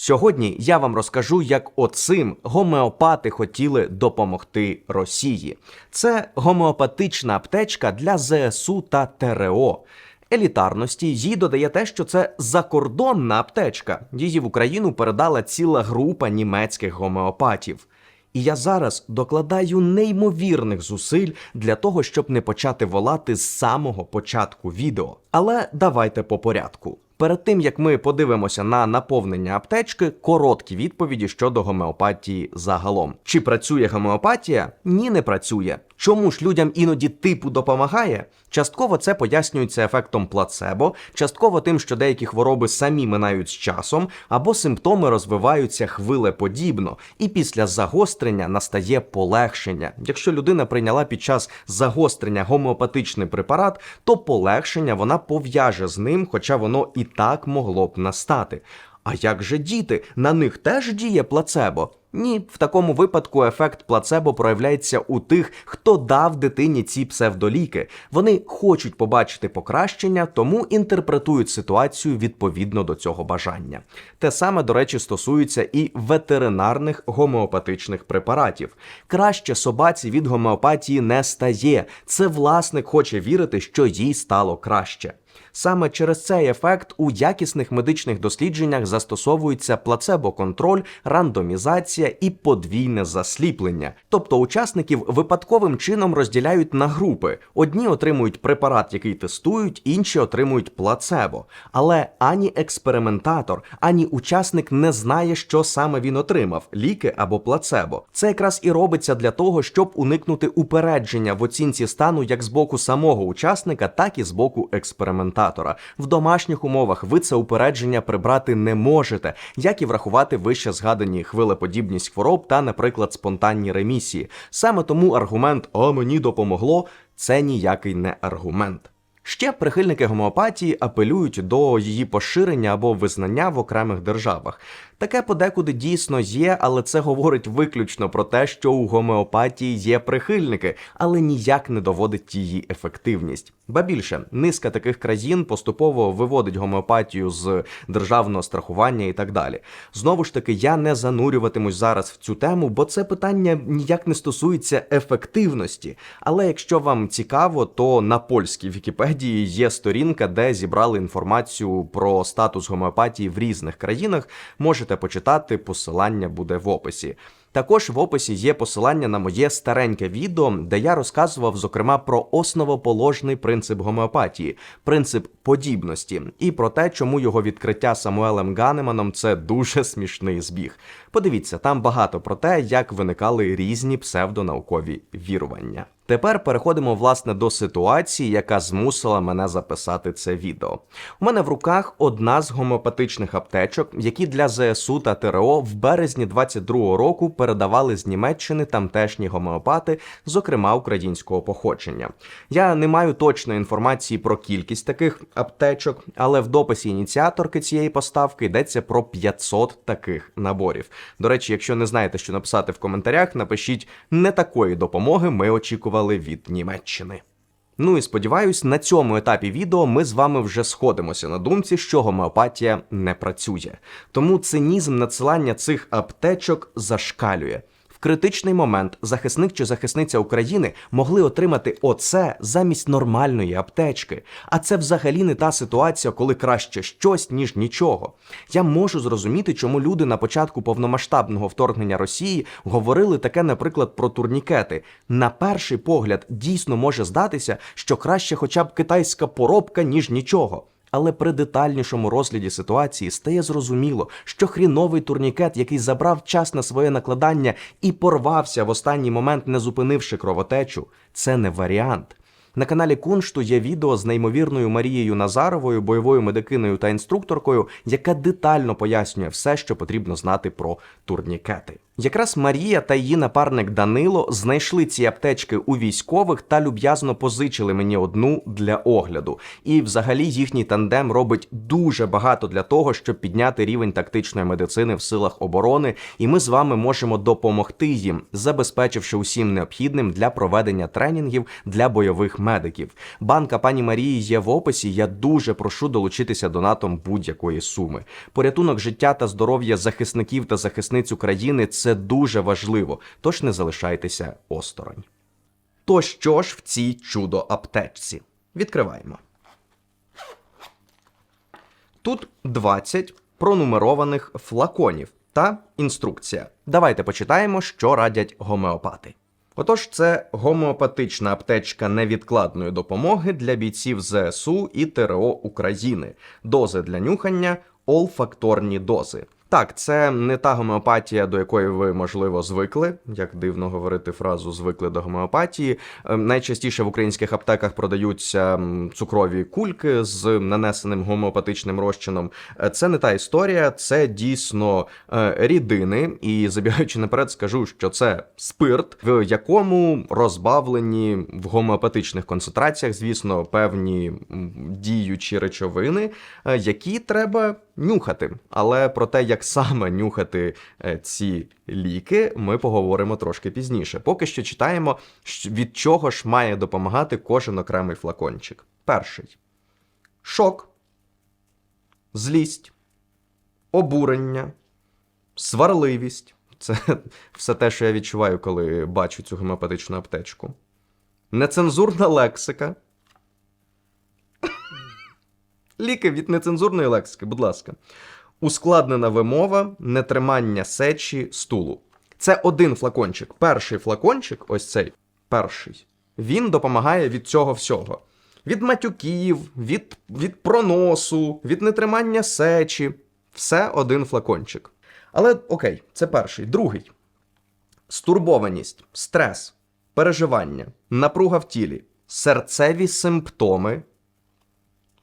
Сьогодні я вам розкажу, як оцим гомеопати хотіли допомогти Росії. Це гомеопатична аптечка для ЗСУ та ТРО. Елітарності їй додає те, що це закордонна аптечка. Її в Україну передала ціла група німецьких гомеопатів. І я зараз докладаю неймовірних зусиль для того, щоб не почати волати з самого початку відео. Але давайте по порядку. Перед тим як ми подивимося на наповнення аптечки, короткі відповіді щодо гомеопатії загалом. Чи працює гомеопатія? Ні, не працює. Чому ж людям іноді типу допомагає? Частково це пояснюється ефектом плацебо, частково тим, що деякі хвороби самі минають з часом, або симптоми розвиваються хвилеподібно, і після загострення настає полегшення. Якщо людина прийняла під час загострення гомеопатичний препарат, то полегшення вона пов'яже з ним, хоча воно і так могло б настати. А як же діти? На них теж діє плацебо? Ні, в такому випадку ефект плацебо проявляється у тих, хто дав дитині ці псевдоліки. Вони хочуть побачити покращення, тому інтерпретують ситуацію відповідно до цього бажання. Те саме, до речі, стосується і ветеринарних гомеопатичних препаратів. Краще собаці від гомеопатії не стає. Це власник хоче вірити, що їй стало краще. Саме через цей ефект у якісних медичних дослідженнях застосовується плацебо-контроль, рандомізація і подвійне засліплення. Тобто учасників випадковим чином розділяють на групи: одні отримують препарат, який тестують, інші отримують плацебо. Але ані експериментатор, ані учасник не знає, що саме він отримав ліки або плацебо. Це якраз і робиться для того, щоб уникнути упередження в оцінці стану як з боку самого учасника, так і з боку експериментатора. В домашніх умовах ви це упередження прибрати не можете, як і врахувати вище згадані хвилеподібність хвороб та, наприклад, спонтанні ремісії. Саме тому аргумент «а мені допомогло це ніякий не аргумент. Ще прихильники гомеопатії апелюють до її поширення або визнання в окремих державах. Таке подекуди дійсно є, але це говорить виключно про те, що у гомеопатії є прихильники, але ніяк не доводить її ефективність. Ба більше, низка таких країн поступово виводить гомеопатію з державного страхування і так далі. Знову ж таки, я не занурюватимусь зараз в цю тему, бо це питання ніяк не стосується ефективності. Але якщо вам цікаво, то на польській Вікіпедії є сторінка, де зібрали інформацію про статус гомеопатії в різних країнах. Можете почитати, посилання буде в описі. Також в описі є посилання на моє стареньке відео, де я розказував, зокрема, про основоположний принцип гомеопатії, принцип подібності, і про те, чому його відкриття Самуелем Ганеманом це дуже смішний збіг. Подивіться, там багато про те, як виникали різні псевдонаукові вірування. Тепер переходимо власне до ситуації, яка змусила мене записати це відео. У мене в руках одна з гомеопатичних аптечок, які для ЗСУ та ТРО в березні 22-го року передавали з Німеччини тамтешні гомеопати, зокрема українського походження. Я не маю точної інформації про кількість таких аптечок, але в дописі ініціаторки цієї поставки йдеться про 500 таких наборів. До речі, якщо не знаєте, що написати в коментарях, напишіть не такої допомоги ми очікували від Німеччини. Ну і сподіваюсь, на цьому етапі відео ми з вами вже сходимося на думці, що гомеопатія не працює. Тому цинізм надсилання цих аптечок зашкалює. Критичний момент захисник чи захисниця України могли отримати оце замість нормальної аптечки. А це взагалі не та ситуація, коли краще щось, ніж нічого. Я можу зрозуміти, чому люди на початку повномасштабного вторгнення Росії говорили таке, наприклад, про турнікети. На перший погляд дійсно може здатися, що краще хоча б китайська поробка, ніж нічого. Але при детальнішому розгляді ситуації стає зрозуміло, що хріновий турнікет, який забрав час на своє накладання і порвався в останній момент, не зупинивши кровотечу, це не варіант. На каналі Куншту є відео з неймовірною Марією Назаровою, бойовою медикиною та інструкторкою, яка детально пояснює все, що потрібно знати про турнікети. Якраз Марія та її напарник Данило знайшли ці аптечки у військових та люб'язно позичили мені одну для огляду. І взагалі їхній тандем робить дуже багато для того, щоб підняти рівень тактичної медицини в силах оборони, і ми з вами можемо допомогти їм, забезпечивши усім необхідним для проведення тренінгів для бойових медиків. Банка пані Марії є в описі. Я дуже прошу долучитися донатом будь-якої суми. Порятунок життя та здоров'я захисників та захисниць України це дуже важливо, тож не залишайтеся осторонь. То що ж в цій чудо аптечці? Відкриваємо. Тут 20 пронумерованих флаконів та інструкція. Давайте почитаємо, що радять гомеопати. Отож, це гомеопатична аптечка невідкладної допомоги для бійців ЗСУ і ТРО України. Дози для нюхання, олфакторні дози. Так, це не та гомеопатія, до якої ви, можливо, звикли. Як дивно говорити фразу звикли до гомеопатії. Е, Найчастіше в українських аптеках продаються цукрові кульки з нанесеним гомеопатичним розчином. Е, Це не та історія, це дійсно е, рідини. І забігаючи наперед, скажу, що це спирт, в якому розбавлені в гомеопатичних концентраціях, звісно, певні діючі речовини, е, які треба нюхати. Але про те, як саме нюхати е, ці ліки, ми поговоримо трошки пізніше. Поки що читаємо, від чого ж має допомагати кожен окремий флакончик. Перший шок, злість, обурення, сварливість. Це все те, що я відчуваю, коли бачу цю гомеопатичну аптечку. Нецензурна лексика. Ліки від нецензурної лексики, будь ласка. Ускладнена вимова, нетримання сечі, стулу. Це один флакончик. Перший флакончик, ось цей перший, він допомагає від цього всього. Від матюків, від, від проносу, від нетримання сечі. Все один флакончик. Але окей, це перший. Другий. Стурбованість, стрес, переживання, напруга в тілі, серцеві симптоми,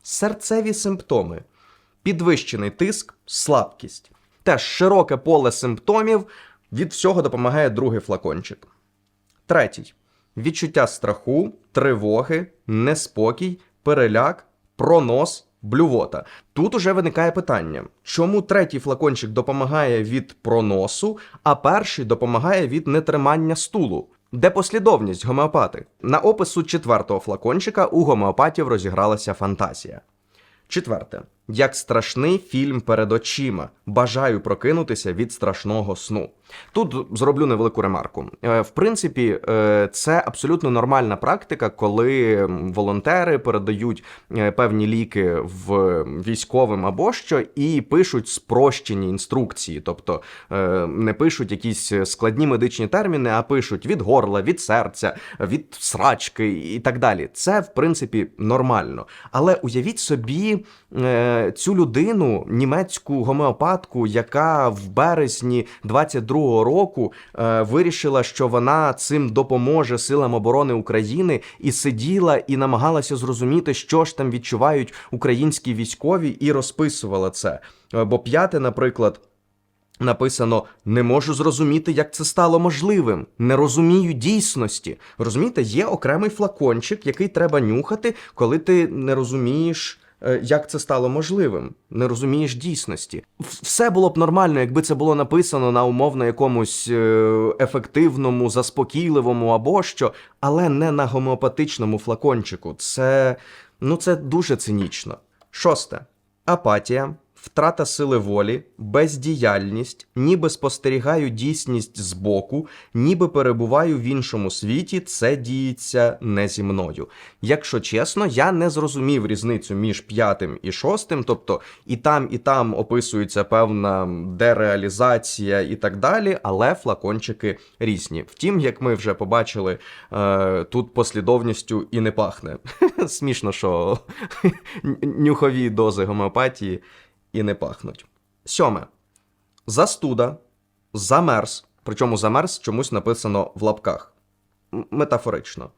серцеві симптоми, підвищений тиск, слабкість. Теж широке поле симптомів. Від всього допомагає другий флакончик. Третій. Відчуття страху, тривоги, неспокій, переляк, пронос, блювота. Тут уже виникає питання: чому третій флакончик допомагає від проносу, а перший допомагає від нетримання стулу? Де послідовність гомеопати? На опису четвертого флакончика у гомеопатів розігралася фантазія. Четверте. Як страшний фільм перед очима. Бажаю прокинутися від страшного сну. Тут зроблю невелику ремарку. Е, В принципі, е, це абсолютно нормальна практика, коли волонтери передають е, певні ліки в військовим або що, і пишуть спрощені інструкції, тобто не пишуть якісь складні медичні терміни, а пишуть від горла, від серця, від срачки і так далі. Це в принципі нормально. Але уявіть собі цю людину, німецьку гомеопатку, яка в березні 22-го року е, вирішила, що вона цим допоможе силам оборони України, і сиділа і намагалася зрозуміти, що ж там відчувають українські військові, і розписувала це. Е, Бо п'яте, наприклад. Написано: не можу зрозуміти, як це стало можливим. Не розумію дійсності. Розумієте, є окремий флакончик, який треба нюхати, коли ти не розумієш, як це стало можливим, не розумієш дійсності. Все було б нормально, якби це було написано на умовно якомусь е, ефективному, заспокійливому або що, але не на гомеопатичному флакончику. Це ну це дуже цинічно. Шосте. Апатія, втрата сили волі, бездіяльність, ніби спостерігаю дійсність збоку, ніби перебуваю в іншому світі, це діється не зі мною. Якщо чесно, я не зрозумів різницю між п'ятим і шостим, тобто і там, і там описується певна дереалізація і так далі, але флакончики різні. Втім, як ми вже побачили, е, тут послідовністю і не пахне. Смішно, що нюхові дози гомеопатії і не пахнуть. Сьоме. Застуда, замерз. Причому замерз чомусь написано в лапках. Метафорично.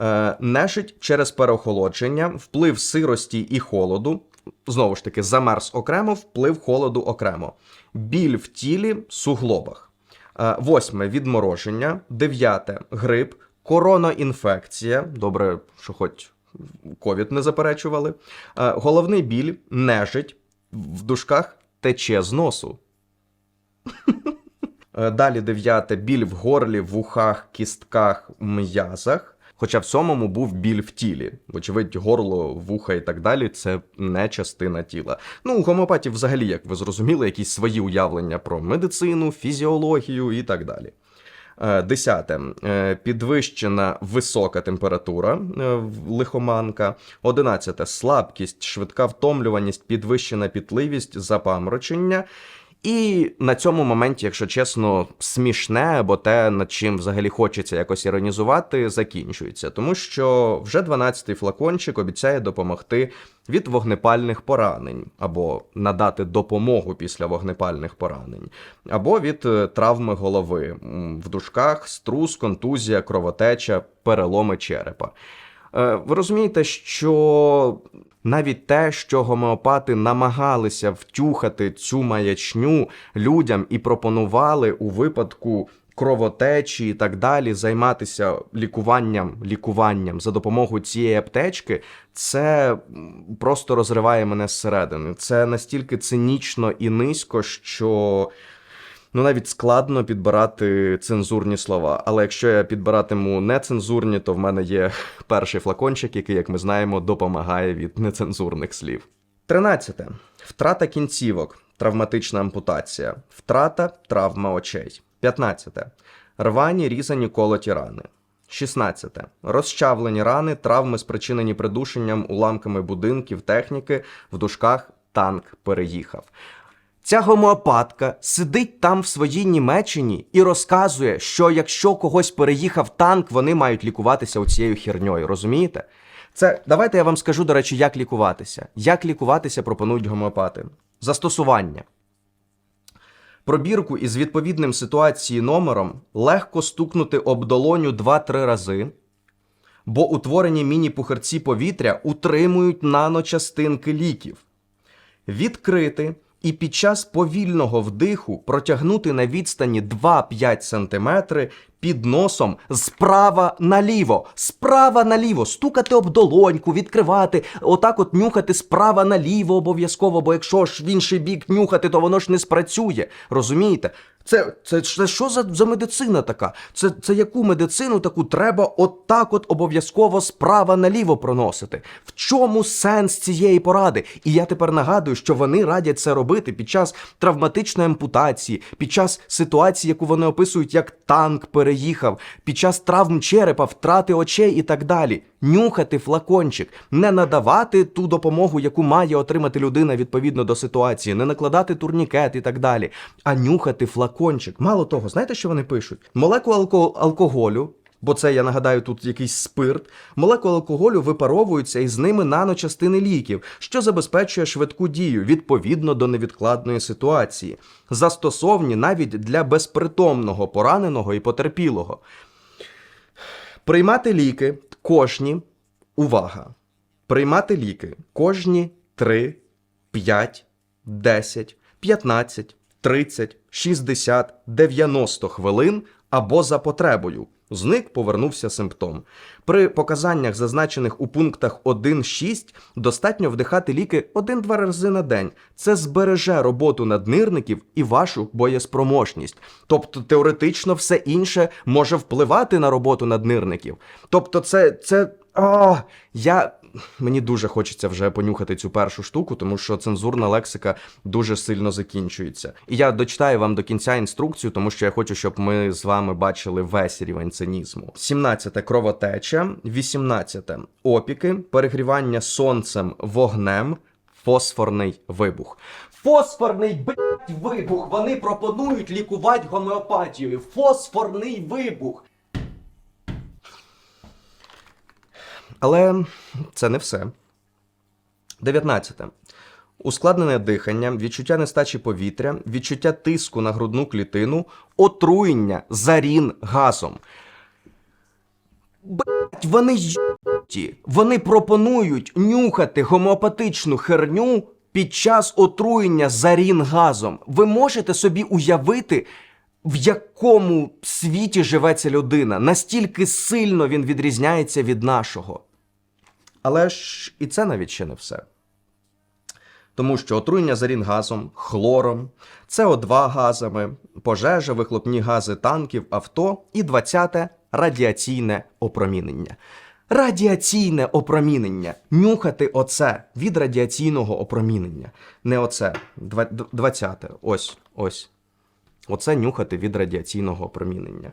Е, нежить через переохолодження, вплив сирості і холоду. Знову ж таки, замерз окремо, вплив холоду окремо. Біль в тілі, суглобах. Е, Восьме відмороження. Дев'яте грип, короноінфекція. Добре, що хоч ковід не заперечували. Е, Головний біль, нежить, в дужках тече з носу. Е, Далі дев'яте біль в горлі, в ухах, кістках, м'язах. Хоча в сьомому був біль в тілі. Вочевидь, горло, вуха і так далі це не частина тіла. Ну, у гомеопатів взагалі, як ви зрозуміли, якісь свої уявлення про медицину, фізіологію і так далі. Е, Десяте. Е, Підвищена висока температура е, лихоманка. Одинадцяте. Слабкість, швидка втомлюваність, підвищена пітливість, запаморочення. І на цьому моменті, якщо чесно, смішне або те, над чим взагалі хочеться якось іронізувати, закінчується, тому що вже 12-й флакончик обіцяє допомогти від вогнепальних поранень, або надати допомогу після вогнепальних поранень, або від е, травми голови в дужках, струс, контузія, кровотеча, переломи черепа. Е, Ви розумієте, що навіть те, що гомеопати намагалися втюхати цю маячню людям і пропонували у випадку кровотечі і так далі займатися лікуванням, лікуванням за допомогою цієї аптечки, це просто розриває мене зсередини. Це настільки цинічно і низько, що Ну, навіть складно підбирати цензурні слова. Але якщо я підбиратиму нецензурні, то в мене є перший флакончик, який, як ми знаємо, допомагає від нецензурних слів. 13. Втрата кінцівок, травматична ампутація, втрата травма очей. 15. Рвані різані колоті рани. 16. Розчавлені рани, травми, спричинені придушенням, уламками будинків, техніки, в дужках танк переїхав. Ця гомеопатка сидить там в своїй Німеччині і розказує, що якщо когось переїхав танк, вони мають лікуватися оцією херньою, розумієте? Це давайте я вам скажу, до речі, як лікуватися. Як лікуватися пропонують гомеопати. Застосування. Пробірку із відповідним ситуації номером легко стукнути об долоню 2-3 рази, бо утворені міні-пухарці повітря утримують наночастинки ліків. Відкрити і під час повільного вдиху протягнути на відстані 2-5 см під носом справа наліво, справа наліво, стукати об долоньку, відкривати, отак от нюхати справа наліво обов'язково, бо якщо ж в інший бік нюхати, то воно ж не спрацює. Розумієте? Це, це, це що за, за медицина така? Це, це яку медицину таку треба отак от обов'язково справа наліво проносити? В чому сенс цієї поради? І я тепер нагадую, що вони радять це робити під час травматичної ампутації, під час ситуації, яку вони описують як танк переїхав, під час травм черепа, втрати очей і так далі. Нюхати флакончик, не надавати ту допомогу, яку має отримати людина відповідно до ситуації, не накладати турнікет і так далі, а нюхати флакончик. Мало того, знаєте, що вони пишуть? Молекули алко- алкоголю. Бо це, я нагадаю, тут якийсь спирт. Молекули алкоголю випаровуються і з ними наночастини ліків, що забезпечує швидку дію відповідно до невідкладної ситуації, застосовні навіть для безпритомного пораненого і потерпілого. Приймати ліки кожні, увага, приймати ліки кожні 3, 5, 10, 15, 30, 60, 90 хвилин або за потребою. Зник повернувся симптом. При показаннях, зазначених у пунктах 1.6, достатньо вдихати ліки 1-2 рази на день. Це збереже роботу наднирників і вашу боєспроможність. Тобто теоретично все інше може впливати на роботу наднирників. Тобто, це. це. О, я. Мені дуже хочеться вже понюхати цю першу штуку, тому що цензурна лексика дуже сильно закінчується. І я дочитаю вам до кінця інструкцію, тому що я хочу, щоб ми з вами бачили весь рівень цинізму. 17 кровотеча, 18 опіки, перегрівання сонцем вогнем, фосфорний вибух. Фосфорний блять вибух. Вони пропонують лікувати гомеопатією. Фосфорний вибух. Але це не все. 19. Ускладнене дихання, відчуття нестачі повітря, відчуття тиску на грудну клітину, отруєння, зарін газом. Блять, вони й**ті. Вони пропонують нюхати гомеопатичну херню під час отруєння зарін газом. Ви можете собі уявити, в якому світі живе ця людина, настільки сильно він відрізняється від нашого. Але ж і це навіть ще не все. Тому що отруєння зарінгазом, хлором, СО2 газами, пожежа, вихлопні гази танків, авто і 20-те радіаційне опромінення. Радіаційне опромінення. Нюхати оце від радіаційного опромінення. Не оце. 20-те. Ось, ось. Оце нюхати від радіаційного опромінення.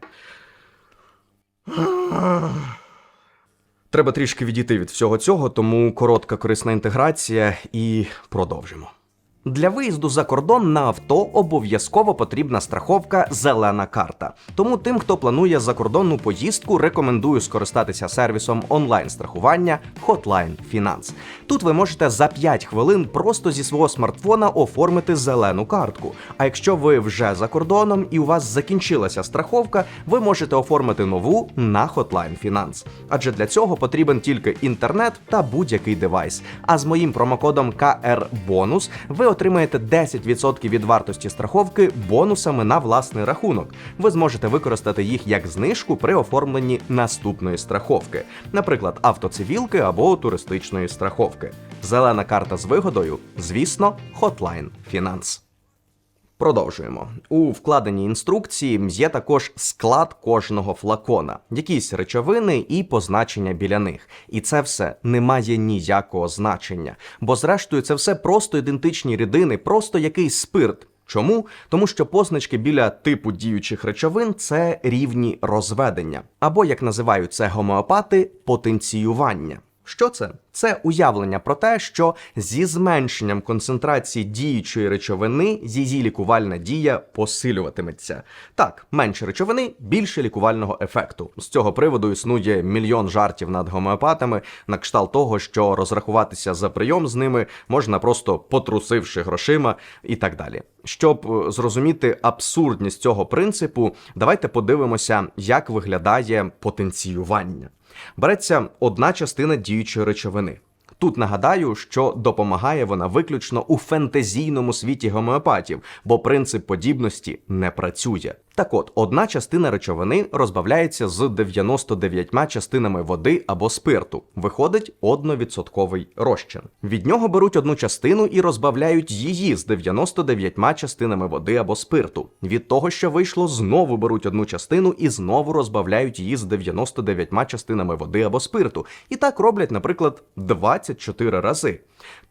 Треба трішки відійти від всього цього, тому коротка корисна інтеграція і продовжимо. Для виїзду за кордон на авто обов'язково потрібна страховка зелена карта. Тому тим, хто планує закордонну поїздку, рекомендую скористатися сервісом онлайн-страхування Hotline Finance. Тут ви можете за 5 хвилин просто зі свого смартфона оформити зелену картку. А якщо ви вже за кордоном і у вас закінчилася страховка, ви можете оформити нову на Hotline Finance. Адже для цього потрібен тільки інтернет та будь-який девайс. А з моїм промокодом KR Bonus ви отримаєте 10% від вартості страховки бонусами на власний рахунок. Ви зможете використати їх як знижку при оформленні наступної страховки, наприклад, автоцивілки або туристичної страховки. Зелена карта з вигодою, звісно, Hotline Finance. Продовжуємо. У вкладеній інструкції є також склад кожного флакона, якісь речовини і позначення біля них. І це все не має ніякого значення. Бо, зрештою, це все просто ідентичні рідини, просто якийсь спирт. Чому? Тому що позначки біля типу діючих речовин це рівні розведення, або як називають це гомеопати, потенціювання. Що це? Це уявлення про те, що зі зменшенням концентрації діючої речовини її лікувальна дія посилюватиметься. Так, менше речовини, більше лікувального ефекту. З цього приводу існує мільйон жартів над гомеопатами на кшталт того, що розрахуватися за прийом з ними можна просто потрусивши грошима і так далі. Щоб е, зрозуміти абсурдність цього принципу, давайте подивимося, як виглядає потенціювання. Береться одна частина діючої речовини. Тут нагадаю, що допомагає вона виключно у фентезійному світі гомеопатів, бо принцип подібності не працює. Так от, одна частина речовини розбавляється з 99 частинами води або спирту. Виходить одновідсотковий розчин. Від нього беруть одну частину і розбавляють її з 99 частинами води або спирту. Від того, що вийшло, знову беруть одну частину і знову розбавляють її з 99 частинами води або спирту. І так роблять, наприклад, 24 рази.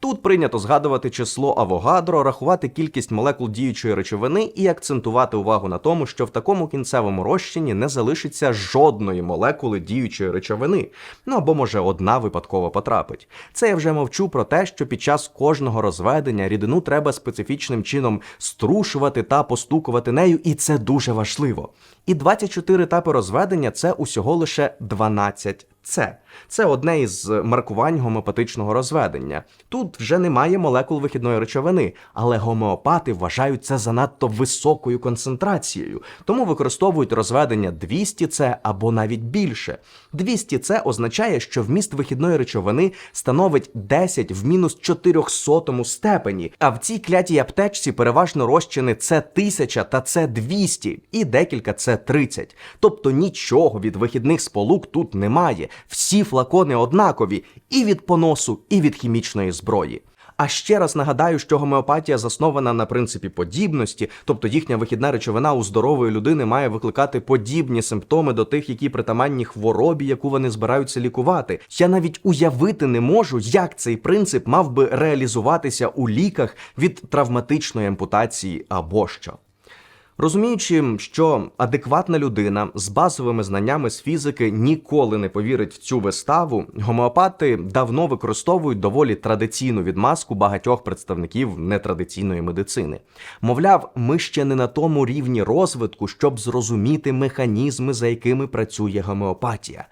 Тут прийнято згадувати число Авогадро, рахувати кількість молекул діючої речовини і акцентувати увагу на тому, що в такому кінцевому розчині не залишиться жодної молекули діючої речовини, ну або може одна випадково потрапить. Це я вже мовчу про те, що під час кожного розведення рідину треба специфічним чином струшувати та постукувати нею, і це дуже важливо. І 24 етапи розведення це усього лише 12 це. Це одне із маркувань гомеопатичного розведення. Тут вже немає молекул вихідної речовини, але гомеопати вважають це занадто високою концентрацією, тому використовують розведення 200 це або навіть більше. 200 це означає, що вміст вихідної речовини становить 10 в мінус 400 степені, а в цій клятій аптечці переважно розчини це 1000 та це 200 і декілька це 30. Тобто нічого від вихідних сполук тут немає. Всі флакони однакові і від поносу, і від хімічної зброї. А ще раз нагадаю, що гомеопатія заснована на принципі подібності, тобто їхня вихідна речовина у здорової людини має викликати подібні симптоми до тих, які притаманні хворобі, яку вони збираються лікувати. Я навіть уявити не можу, як цей принцип мав би реалізуватися у ліках від травматичної ампутації або що. Розуміючи, що адекватна людина з базовими знаннями з фізики ніколи не повірить в цю виставу, гомеопати давно використовують доволі традиційну відмазку багатьох представників нетрадиційної медицини. Мовляв, ми ще не на тому рівні розвитку, щоб зрозуміти механізми, за якими працює гомеопатія.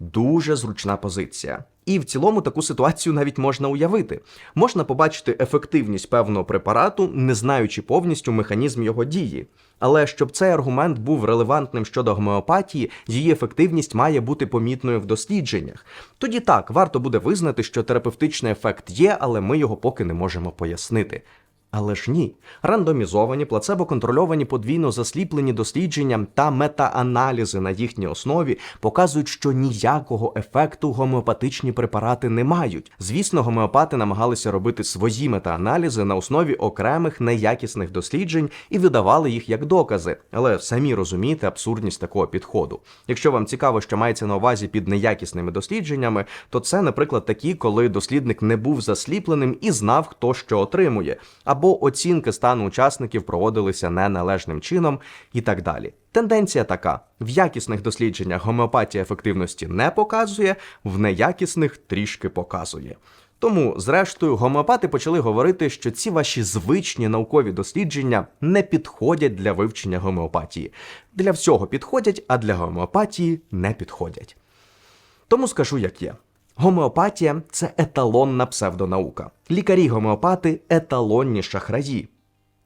Дуже зручна позиція. І в цілому таку ситуацію навіть можна уявити. Можна побачити ефективність певного препарату, не знаючи повністю механізм його дії. Але щоб цей аргумент був релевантним щодо гомеопатії, її ефективність має бути помітною в дослідженнях. Тоді так, варто буде визнати, що терапевтичний ефект є, але ми його поки не можемо пояснити. Але ж ні, рандомізовані, плацебо-контрольовані подвійно засліплені дослідження та мета-аналізи на їхній основі показують, що ніякого ефекту гомеопатичні препарати не мають. Звісно, гомеопати намагалися робити свої мета-аналізи на основі окремих неякісних досліджень і видавали їх як докази. Але самі розумієте абсурдність такого підходу. Якщо вам цікаво, що мається на увазі під неякісними дослідженнями, то це, наприклад, такі, коли дослідник не був засліпленим і знав, хто що отримує, або оцінки стану учасників проводилися неналежним чином, і так далі. Тенденція така: в якісних дослідженнях гомеопатія ефективності не показує, в неякісних трішки показує. Тому, зрештою, гомеопати почали говорити, що ці ваші звичні наукові дослідження не підходять для вивчення гомеопатії. Для всього підходять, а для гомеопатії не підходять. Тому скажу, як є. Гомеопатія це еталонна псевдонаука. Лікарі-гомеопати еталонні шахраї.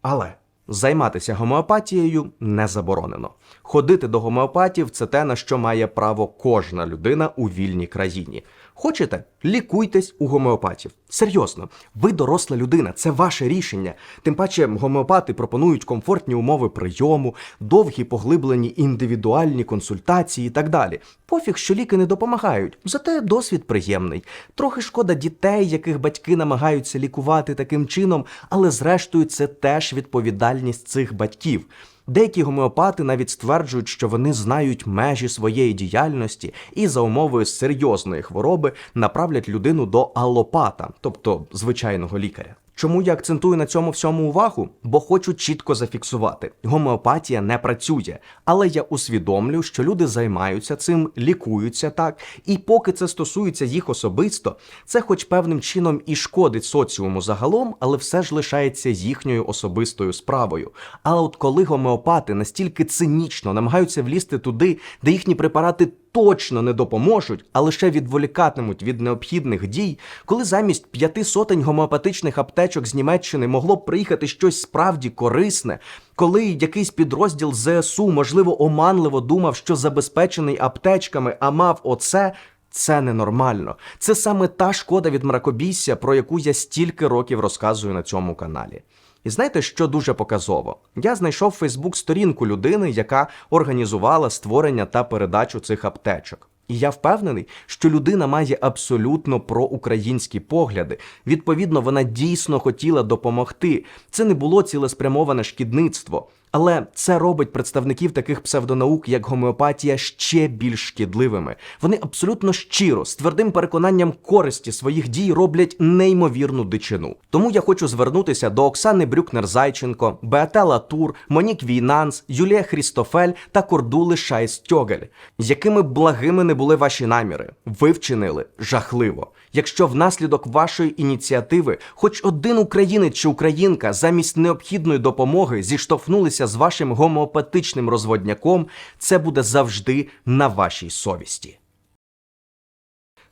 Але займатися гомеопатією не заборонено. Ходити до гомеопатів це те, на що має право кожна людина у вільній країні. Хочете, лікуйтесь у гомеопатів. Серйозно, ви доросла людина, це ваше рішення. Тим паче, гомеопати пропонують комфортні умови прийому, довгі поглиблені індивідуальні консультації і так далі. Пофіг, що ліки не допомагають, зате досвід приємний. Трохи шкода дітей, яких батьки намагаються лікувати таким чином, але зрештою це теж відповідальність цих батьків. Деякі гомеопати навіть стверджують, що вони знають межі своєї діяльності і за умовою серйозної хвороби направлять людину до алопата, тобто звичайного лікаря. Чому я акцентую на цьому всьому увагу? Бо хочу чітко зафіксувати: гомеопатія не працює, але я усвідомлюю, що люди займаються цим, лікуються так, і поки це стосується їх особисто, це хоч певним чином і шкодить соціуму загалом, але все ж лишається їхньою особистою справою. Але от коли гомеопати настільки цинічно намагаються влізти туди, де їхні препарати точно не допоможуть, а лише відволікатимуть від необхідних дій, коли замість п'яти сотень гомеопатичних аптечок з Німеччини могло б приїхати щось справді корисне, коли якийсь підрозділ ЗСУ, можливо, оманливо думав, що забезпечений аптечками, а мав оце. Це ненормально. Це саме та шкода від мракобісся, про яку я стільки років розказую на цьому каналі. І знаєте, що дуже показово? Я знайшов Фейсбук сторінку людини, яка організувала створення та передачу цих аптечок. І я впевнений, що людина має абсолютно проукраїнські погляди. Відповідно, вона дійсно хотіла допомогти. Це не було цілеспрямоване шкідництво. Але це робить представників таких псевдонаук, як гомеопатія, ще більш шкідливими. Вони абсолютно щиро, з твердим переконанням користі своїх дій роблять неймовірну дичину. Тому я хочу звернутися до Оксани Брюкнер-Зайченко, Беате Латур, Монік Війнанс, Юлія Хрістофель та Кордули Шайс-Тьогель. Якими благими не були ваші наміри, ви вчинили жахливо. Якщо внаслідок вашої ініціативи хоч один українець чи українка замість необхідної допомоги зіштовхнулися з вашим гомеопатичним розводняком, це буде завжди на вашій совісті.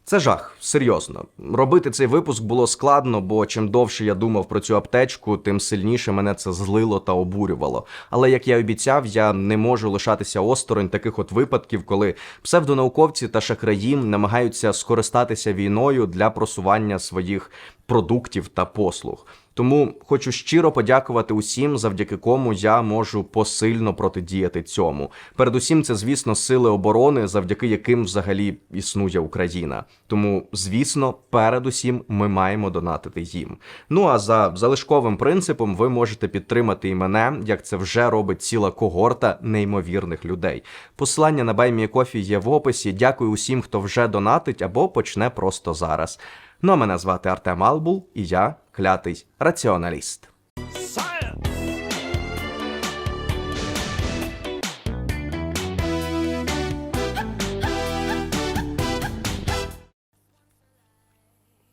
Це жах, серйозно. Робити цей випуск було складно, бо чим довше я думав про цю аптечку, тим сильніше мене це злило та обурювало. Але як я обіцяв, я не можу лишатися осторонь таких от випадків, коли псевдонауковці та шахраї намагаються скористатися війною для просування своїх продуктів та послуг. Тому хочу щиро подякувати усім, завдяки кому я можу посильно протидіяти цьому. Передусім, це, звісно, сили оборони, завдяки яким взагалі існує Україна. Тому, звісно, передусім ми маємо донатити їм. Ну а за залишковим принципом ви можете підтримати і мене, як це вже робить ціла когорта неймовірних людей. Посилання на BuyMeACoffee є в описі. Дякую усім, хто вже донатить або почне просто зараз. Ну а мене звати Артем Албул, і я клятий раціоналіст.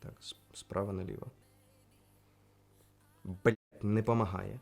Так, справа наліво. Блять, не помагає.